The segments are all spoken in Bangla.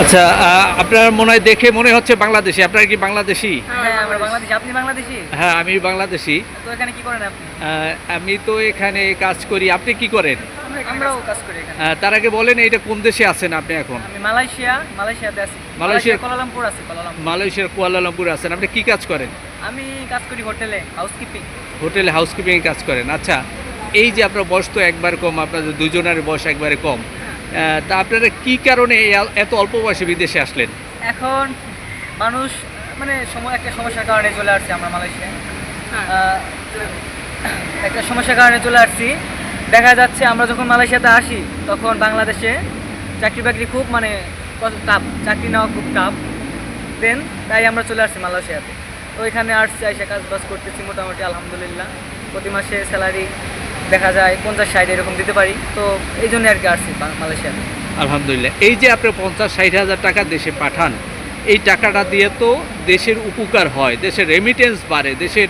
আচ্ছা আপনার মনে হয় দেখে মনে হচ্ছে বাংলাদেশি? আপনার কি বাংলাদেশি? হ্যাঁ আপনি বাংলাদেশি? হ্যাঁ আমি বাংলাদেশি। তো এখানে কি করেন আপনি? আমি তো এখানে কাজ করি। আপনি কি করেন? আমরাও কাজ করি এখানে। তার আগে বলেন এটা কোন দেশে আছেন আপনি এখন? আমি মালয়েশিয়া মালয়েশিয়াতে আছি। মালয়েশিয়া- মালয়েশিয়া কোলালামপুর আছি মালয়েশিয়ার কুয়ালালামপুরে আছেন। আপনি কি কাজ করেন? আমি কাজ করি হোটেলে হাউসকিপিং। হোটেলে হাউসকিপিং কাজ করেন। আচ্ছা এই যে আপনার বয়স তো একবার কম আপনাদের দুজনের বয়স একবারে কম। তা আপনারা কি কারণে এই এত অল্প বয়সে বিদেশে আসলেন? এখন মানুষ মানে সময় একটা সমস্যার কারণে চলে আসছে আমরা মালয়েশিয়ায় আহ, একটা সমস্যার কারণে চলে আসছি। দেখা যাচ্ছে আমরা যখন মালয়েশিয়াতে আসি তখন বাংলাদেশে চাকরি বাকরি খুব মানে টাফ চাকরি নেওয়া খুব টাফ দেন তাই আমরা চলে আসছি মালয়েশিয়াতে। তো এখানে আসছি এসে কাজ বাজ করতেছি মোটামুটি আলহামদুলিল্লাহ। প্রতি মাসে স্যালারি দেখা যায় পঞ্চাশ ষাট এরকম দিতে পারি। তো এই জন্য আর কি আসছি মালয়েশিয়াতে। আলহামদুলিল্লাহ। এই যে আপনি পঞ্চাশ ষাট হাজার টাকা দেশে পাঠান এই টাকাটা দিয়ে তো দেশের উপকার হয় দেশের রেমিটেন্স বাড়ে দেশের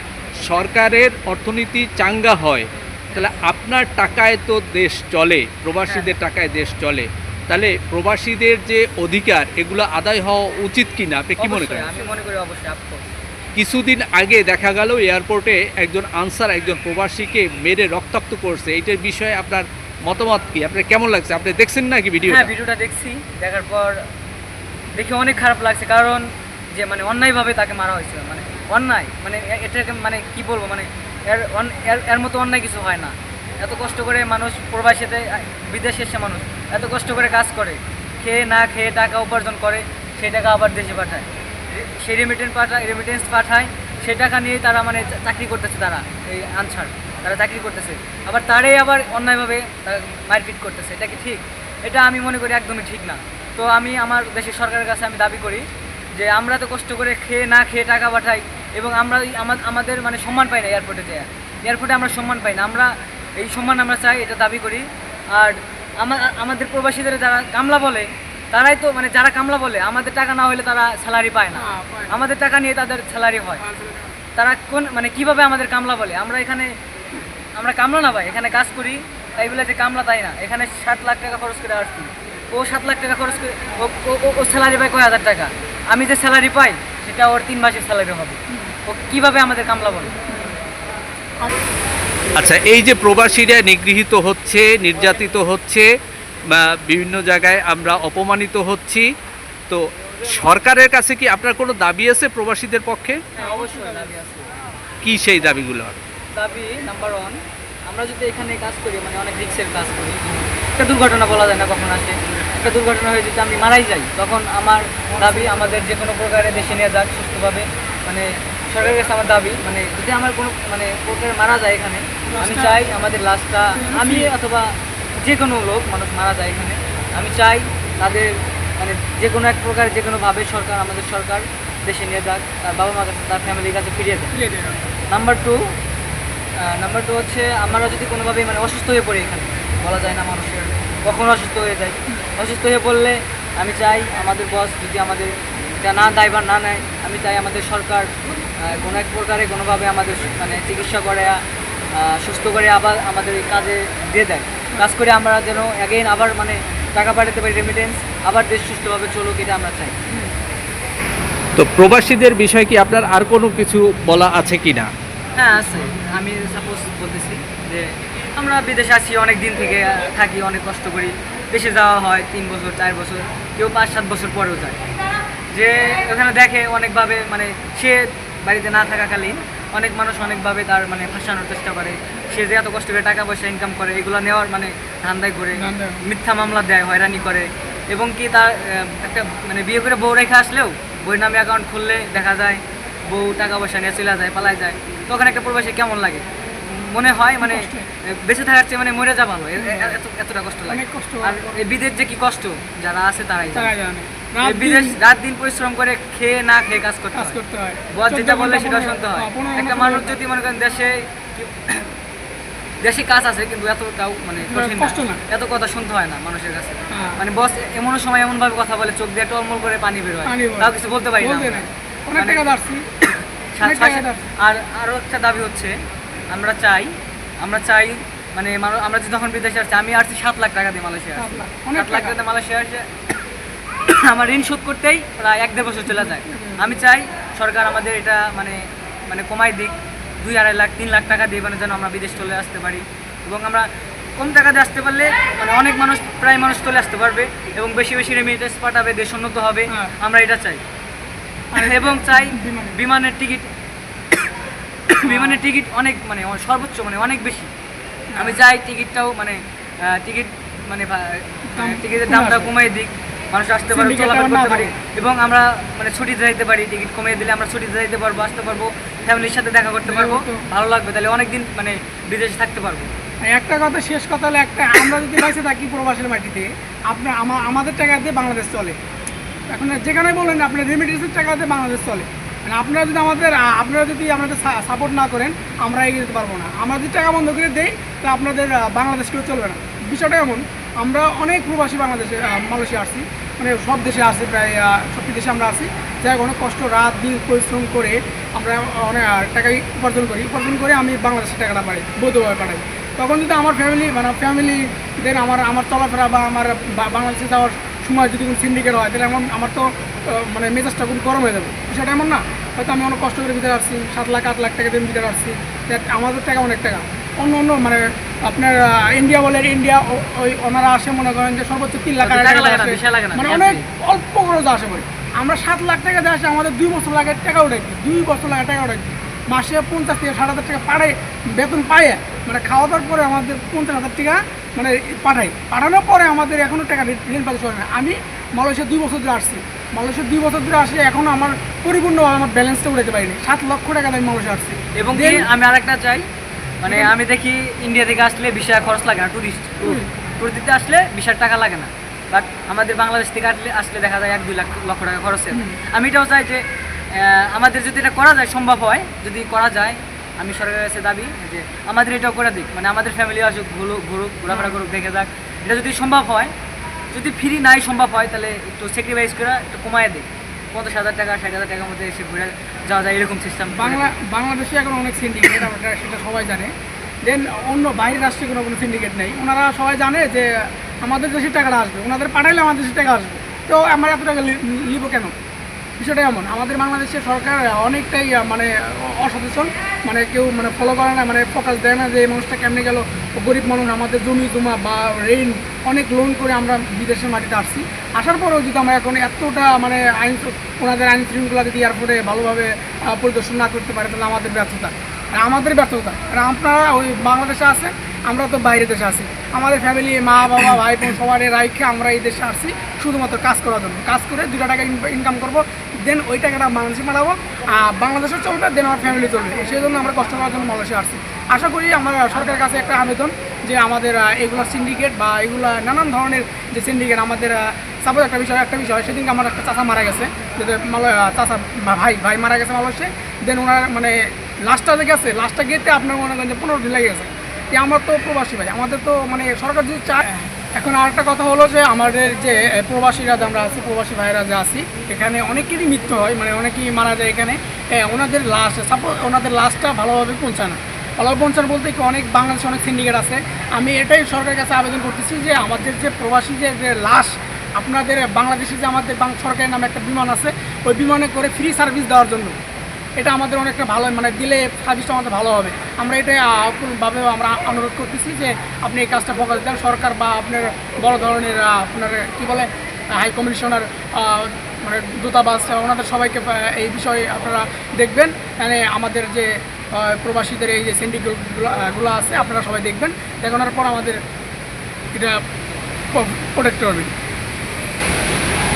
সরকারের অর্থনীতি চাঙ্গা হয়। তাহলে আপনার টাকায় তো দেশ চলে প্রবাসীদের টাকায় দেশ চলে। তাহলে প্রবাসীদের যে অধিকার এগুলো আদায় হওয়া উচিত কিনা? আপনি কি মনে করেন? আমি মনে করি অবশ্যই কিছুদিন আগে দেখা গেল এয়ারপোর্টে একজন আনসার, একজন প্রবাসীকে মেরে রক্তাক্ত করছে। এইটার বিষয়ে আপনার মতামত কি? আপনার কেমন লাগছে? আপনি দেখছেন নাকি ভিডিও হ্যাঁ ভিডিওটা দেখছি। দেখার পর দেখে অনেক খারাপ লাগছে। কারণ যে মানে অন্যায়ভাবে তাকে মারা হয়েছিল। মানে অন্যায়। মানে এটাকে মানে কি বলব? মানে এর, এর- মতো অন্যায় কিছু হয় না। এত কষ্ট করে মানুষ প্রবাসীতে, বিদেশে এসে মানুষ এত কষ্ট করে কাজ করে। খেয়ে না খেয়ে টাকা উপার্জন করে, সেই টাকা আবার দেশে পাঠায়। সেই রেমিটেন্স পাঠায় রেমিটেন্স পাঠায়, সেই টাকা নিয়ে তারা মানে চাকরি করতেছে তারা, এই আনসার, তারা চাকরি করতেছে। আবার তারাই আবার অন্যায়ভাবে মারপিট করতেছে, এটা কি ঠিক? এটা আমি মনে করি একদমই ঠিক না। তো আমি আমার দেশের সরকারের কাছে আমি দাবি করি যে আমরা তো কষ্ট করে খেয়ে না খেয়ে টাকা পাঠাই এবং আমরা আমাদের মানে সম্মান পাই না এয়ারপোর্টে দেয়া এয়ারপোর্টে আমরা সম্মান পাই না, আমরা এই সম্মান আমরা চাই, এটা দাবি করি। আর আমা- আমাদের প্রবাসীদের যারা কামলা বলে তারাই তো মানে যারা কামলা বলে আমাদের টাকা না হলে তারা স্যালারি পায় না। আমাদের টাকা নিয়ে তাদের স্যালারি হয়। তারা কোন মানে কীভাবে আমাদের কামলা বলে? আমরা এখানে আমরা কামলা না ভাই এখানে কাজ করি তাই বলে যে কামলা তাই না। এখানে সাত লাখ টাকা খরচ করে আসছি। ও সাত লাখ টাকা খরচ করে ও- ও- ও- ও স্যালারি পায় কয় হাজার টাকা? আমি যে স্যালারি পাই সেটা ওর তিন মাসের স্যালারি হবে। ও কীভাবে আমাদের কামলা বলে? আচ্ছা এই যে প্রবাসীরা নিগৃহীত হচ্ছে নির্যাতিত হচ্ছে বিভিন্ন জায়গায় আমরা অপমানিত হচ্ছি। তো সরকারের কাছে কি আপনার কোনো দাবি আছে প্রবাসীদের পক্ষে? হ্যাঁ অবশ্যই দাবি আছে। কি সেই দাবিগুলো? দাবি নাম্বার ওয়ান আমরা যদি এখানে কাজ করি মানে অনেক রিক্সের কাজ করি একটা দুর্ঘটনা বলা যায় না কখন আসে। একটা দুর্ঘটনা হয়ে যদি আমি মারাই যাই তখন আমার দাবি আমাদের যে কোনো প্রকারে দেশে নিয়ে যাক সুস্থভাবে। মানে সরকারের কাছে আমার দাবি মানে যদি আমার কোনো মানে প্রকারে মারা যায় এখানে আমি চাই আমাদের লাশটা আমি অথবা যে কোনো লোক মানুষ মারা যায় এখানে। আমি চাই তাদের মানে যে কোনো এক প্রকার যে কোনোভাবে সরকার আমাদের সরকার দেশে নিয়ে যাক তার বাবা মার কাছে তার ফ্যামিলির কাছে ফিরিয়ে দেয়। নাম্বার টু নাম্বার টু হচ্ছে আমরা যদি কোনোভাবে মানে অসুস্থ হয়ে পড়ি এখানে বলা যায় না মানুষের কখন অসুস্থ হয়ে যায়। অসুস্থ হয়ে পড়লে আমি চাই আমাদের বস যদি আমাদের এটা না দায়ভার না নেয় আমি চাই আমাদের সরকার কোনো এক প্রকারে কোনোভাবে আমাদের মানে চিকিৎসা করে সুস্থ করে আবার আমাদের কাজে দিয়ে দেয়। কাজ করে আমরা যেন অ্যাগেইন আবার মানে টাকা পাঠাতে পারি রেমিটেন্স আবার দেশ সুস্থভাবে চলুক এটা আমরা চাই। তো প্রবাসীদের বিষয়ে কি আপনার আর কোনো কিছু বলা আছে কি না? হ্যাঁ আছে। আমি সাপোজ বলতেছি যে আমরা বিদেশে আছি অনেক দিন থেকে থাকি অনেক কষ্ট করি। দেশে যাওয়া হয় তিন বছর চার বছর কেউ পাঁচ সাত বছর পরেও যায়। যে ওখানে দেখে অনেকভাবে মানে সে বাড়িতে না থাকাকালীন অনেক মানুষ অনেকভাবে তার মানে ফাঁসানোর চেষ্টা করে। সে যে এত কষ্ট করে টাকা পয়সা ইনকাম করে এগুলো নেওয়ার মানে ধান্দায় করে মিথ্যা মামলা দেয় হয়রানি করে। এবং কি তার একটা মানে বিয়ে করে বউ রেখে আসলেও বইয়ের নামে অ্যাকাউন্ট খুললে দেখা যায় বউ টাকা পয়সা নিয়ে চলে যায় পালায় যায়। তখন একটা প্রবাসী কেমন লাগে? মনে হয় মানে বেঁচে থাকার চেয়ে মানে মরে যাওয়া ভালো। এতটা কষ্ট লাগে। কষ্ট আর এই বিদেশ যে কি কষ্ট? যারা আছে তারাই জানে। তারা জানে এই রাত বিদেশ রাত দিন পরিশ্রম করে খেয়ে না খেয়ে কাজ করতে কাজ করতে হয়। বস যেটা বললে সেটা শুনতে হয়। হ্যাঁ, একটা মানুষ যদি মনে করেন দেশে দেশে কাজ আছে কিন্তু এতটাও মানে কষ্ট না। এত কথা শুনতে হয় না মানুষের কাছে। মানে বস এমন সময় এমন ভাবে কথা বলে চোখ দিয়ে টলমল করে পানি বের হয়। তাও কিছু বলতে পারি না আমরা। অনেক মানে- টাকা দাঁড়ছি আর আরও একটা দাবি হচ্ছে আমরা চাই আমরা চাই মানে আমরা যখন বিদেশে আসছি আমি আসছি সাত লাখ টাকা দিয়ে মালয়েশিয়া সাত লাখ, টাকা। দিয়ে মালয়েশিয়া আসে আমার ঋণ শোধ করতেই প্রায় এক দেড় বছর চলে যায়। আমি চাই সরকার আমাদের এটা মানে মানে কমাই দিক। দুই আড়াই লাখ তিন লাখ টাকা দিয়ে মানে যেন আমরা বিদেশ চলে আসতে পারি। এবং আমরা কম টাকা দিয়ে আসতে পারলে মানে অনেক মানুষ প্রায় মানুষ চলে আসতে পারবে এবং বেশি বেশি রেমিটেন্স পাঠাবে দেশ উন্নত হবে। হ্যাঁ। আমরা এটা চাই। এবং চাই বিমানের। টিকিট বিমানের টিকিট অনেক মানে সর্বোচ্চ মানে অনেক বেশি। আমি চাই টিকিটটাও মানে টিকিট মানে টিকিটের দামটা। কমিয়ে দিক। মানুষ আসতে পারবে Syndicate চলাফেরা করতে পারি। এবং আমরা মানে ছুটিতে যাইতে পারি টিকিট কমিয়ে দিলে আমরা ছুটিতে যাইতে পারব আসতে পারব ফ্যামিলির সাথে দেখা করতে পারব ভালো লাগবে তাহলে অনেকদিন মানে বিদেশে থাকতে পারব। একটা কথা শেষ কথা হলো একটা আমরা যদি বাইসে থাকি প্রবাসের মাটিতে আপনার আমা- আমাদের টাকাতে বাংলাদেশ চলে। এখন যেখানে বলেন আপনার রেমিটেন্সের টাকাতে বাংলাদেশ চলে। মানে আপনারা যদি আমাদের আপনারা যদি আমাদের সাপোর্ট না করেন আমরা এগিয়ে যেতে পারব না। আমরা যদি টাকা বন্ধ করে দেই তাহলে আপনাদের আ, বাংলাদেশ কেউ চলবে না। বিষয়টা এমন আমরা অনেক প্রবাসী বাংলাদেশে মালয়েশিয়া আসছি। মানে সব দেশে আসছি প্রায় সবটি দেশে আমরা আসি যাই অনেক কষ্ট রাত দিন পরিশ্রম করে আমরা অনেক আ, টাকাই উপার্জন করি। উপার্জন করে আমি বাংলাদেশের টাকাটা পাই বৈধভাবে পাঠাই। তখন যদি আমার ফ্যামিলি মানে ফ্যামিলিদের আমার আমার চলাফেরা বা আমার বাংলাদেশে যাওয়ার সময় যদি কোনো সিন্ডিকেট হয় তাহলে এমন আমার তো মানে মেজাজটা খুব গরম হয়ে যাবে। বিষয়টা এমন না। হয়তো আমি অনেক কষ্ট করে ভিতরে আসছি সাত লাখ আট লাখ টাকা দিয়ে ভিতরে আসছি। আমাদের টাকা অনেক টাকা। অন্য অন্য মানে আপনার ইন্ডিয়া বলে ইন্ডিয়া ওই ওনারা আসে মনে করেন যে সর্বোচ্চ তিন লাখ না, মানে অনেক অল্প খরচ আসে বলে আমরা সাত লাখ টাকা দিয়ে আসে আমাদের দুই বছর লাগে টাকা উঠাই দিই। বছর লাগে টাকা উঠাই দিই। মাসে পঞ্চাশ থেকে ষাট হাজার টাকা পাড়ায় বেতন পায় মানে খাওয়া দাওয়ার পরে আমাদের পঞ্চাশ হাজার টাকা মানে পাঠাই। পাঠানোর পরে আমাদের এখনও টাকা ঋণ পাতে চলে না। আমি মালয়েশিয়া দুই বছর ধরে আসছি। মালয়েশিয়া দুই বছর ধরে আসি এখনও আমার পরিপূর্ণভাবে আমার ব্যালেন্সটা উঠাতে পারিনি। সাত লক্ষ টাকা আমি মালয়েশিয়া আসছি। এবং আমি আরেকটা চাই। মানে আমি দেখি ইন্ডিয়া থেকে আসলে বিশাল খরচ লাগে না টুরিস্ট হুম। ট্যুর দিতে আসলে বিশাল টাকা লাগে না। বাট আমাদের বাংলাদেশ থেকে আসলে আসলে দেখা যায় এক দুই লাখ লক্ষ টাকা খরচ হয়। আমি এটাও চাই যে আমাদের যদি এটা করা যায় সম্ভব হয় যদি করা যায় আমি সরকারের কাছে দাবি যে আমাদের এটাও করে দিক। মানে আমাদের ফ্যামিলি আসুক ঘুরুক ঘুরুক ঘোরাফেরা করুক দেখে যাক। এটা যদি সম্ভব হয় যদি ফ্রি নাই সম্ভব হয় তাহলে একটু স্যাক্রিফাইস করে একটু কমায় দিক। পঞ্চাশ হাজার টাকা, ষাট হাজার টাকার মধ্যে এসে ঘুরে যাওয়া যায় এরকম সিস্টেম বাংলা, বাংলাদেশে এখন অনেক সিন্ডিকেট আমরা সেটা সবাই জানে। দেন অন্য বাইরের রাষ্ট্রে কোনো কোনো সিন্ডিকেট নেই। ওনারা সবাই জানে যে আমাদের দেশের টাকাটা আসবে, ওনাদের পাঠাইলে আমাদের দেশের টাকা আসবে। তো আমরা এত টাকা নিব কেন? বিষয়টা এমন, আমাদের বাংলাদেশের সরকার অনেকটাই মানে অসচেতন মানে কেউ মানে ফলো করে না মানে ফোকাস দেয় না যে এই মানুষটা কেমনে গেল। গরিব মানুষ, আমাদের জমি, জমা বা ঋণ, অনেক লোন করে আমরা বিদেশের মাটিতে আসছি। আসার পরেও যদি আমরা এখন এতটা মানে আইন ওনাদের আইন শৃঙ্খলা যদি এয়ারপোর্টে ভালোভাবে পরিদর্শন না করতে পারে, তাহলে আমাদের ব্যর্থতা। আর আমাদের ব্যর্থতা, আর আপনারা ওই বাংলাদেশে আছেন আমরা তো বাইরে দেশে আছি। আমাদের ফ্যামিলি মা, বাবা, ভাই, বোন, সবার রাইখে আমরা এই দেশে আসছি, শুধুমাত্র কাজ করার জন্য। কাজ করে দুটা টাকা ইনকাম করব দেন ওই টাকাটা বাংলাদেশে পাঠাবো বাংলাদেশে চলবে দেন আমার ফ্যামিলি চলবে। সেই জন্য আমরা কষ্ট করার জন্য মালয়েশিয়া আসছি। আশা করি আমরা সরকারের কাছে একটা আবেদন যে আমাদের এগুলো সিন্ডিকেট বা এগুলো নানান ধরনের যে সিন্ডিকেট আমাদের সাপোজ একটা বিষয় একটা বিষয়, সেদিনকে আমার একটা চাচা মারা গেছে। যেটা মালয় চাচা ভাই ভাই মারা গেছে মালয়েশিয়া। দেন ওনার মানে লাস্টটা যে গেছে লাস্টটা গেতে আপনার মনে করেন যে পনেরো দিন লেগে গেছে। আমার তো প্রবাসী ভাই, আমাদের তো মানে সরকার যদি চায় এখন আরেকটা কথা হলো যে আমাদের যে প্রবাসীরা যে আমরা আছি, প্রবাসী ভাইরা যে আছি, এখানে অনেকেরই মৃত্যু হয় মানে অনেকেই মারা যায় এখানে। ওনাদের লাশ সাপোজ ওনাদের লাশটা ভালোভাবে পৌঁছায় না ভালোভাবে পৌঁছানো বলতে কি অনেক বাংলাদেশে অনেক সিন্ডিকেট আছে। আমি এটাই সরকারের কাছে আবেদন করতেছি যে, আমাদের যে প্রবাসী যে লাশ, আপনাদের বাংলাদেশে যে আমাদের সরকারের নামে একটা বিমান আছে, ওই বিমানে করে ফ্রি সার্ভিস দেওয়ার জন্য। এটা আমাদের অনেকটা ভালো মানে দিলে সার্ভিসটা আমাদের ভালো হবে। আমরা এটাই ভাবে আমরা অনুরোধ করতেছি যে আপনি এই কাজটা ফোকাস দেন। সরকার বা আপনার বড় ধরনের আপনার কী বলে হাই কমিশনার মানে দূতাবাস ওনাদের সবাইকে এই বিষয়ে আপনারা দেখবেন। মানে আমাদের যে প্রবাসীদের এই যে সিন্ডিকেটগুলো আছে, আপনারা সবাই দেখবেন। দেখানোর পর আমাদের এটা প্রোটেক্ট করবেন।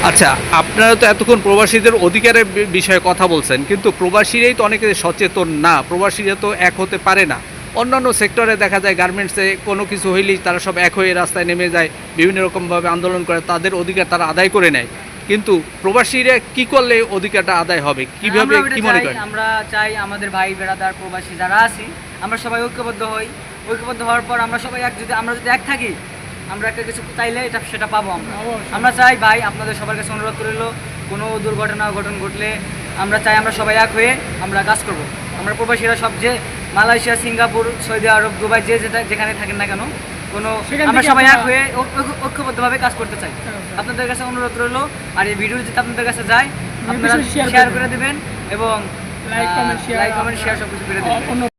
আচ্ছা আপনারা তো এতক্ষণ প্রবাসীদের অধিকারের বিষয়ে কথা বলছেন কিন্তু প্রবাসীরাই তো অনেকে সচেতন না প্রবাসীরা তো এক হতে পারে না। অন্যান্য সেক্টরে দেখা যায় গার্মেন্টসে কোনো কিছু হইলেই তারা সব এক হয়ে রাস্তায় নেমে যায় বিভিন্ন রকমভাবে আন্দোলন করে তাদের অধিকার তারা আদায় করে নেয়। কিন্তু প্রবাসীরা কি করলে অধিকারটা আদায় হবে? কীভাবে আমরা কি মনে করেন? আমরা চাই আমাদের ভাই বেড়াদার প্রবাসী যারা আছি আমরা সবাই ঐক্যবদ্ধ হই। ঐক্যবদ্ধ হওয়ার পর আমরা সবাই এক যদি আমরা যদি এক থাকি আমরা একটা কিছু চাইলে এটা সেটা পাবো আমরা। আমরা চাই ভাই আপনাদের সবার কাছে অনুরোধ করিল কোনো দুর্ঘটনা ঘটন ঘটলে আমরা চাই আমরা সবাই এক হয়ে আমরা কাজ করব। আমরা প্রবাসীরা সব যে Malaysia Singapore Saudi Arab Dubai যে যেটা যেখানে থাকেন না কেন কোনো আমরা সবাই এক হয়ে ঐক্যবদ্ধভাবে কাজ করতে চাই। হ্যাঁ, হ্যাঁ। আপনাদের কাছে অনুরোধ রইল আর এই ভিডিও যদি আপনাদের কাছে যায় আপনারা শেয়ার করে দিবেন। এবং লাইক কমেন্ট শেয়ার সব কিছু করে দেবেন।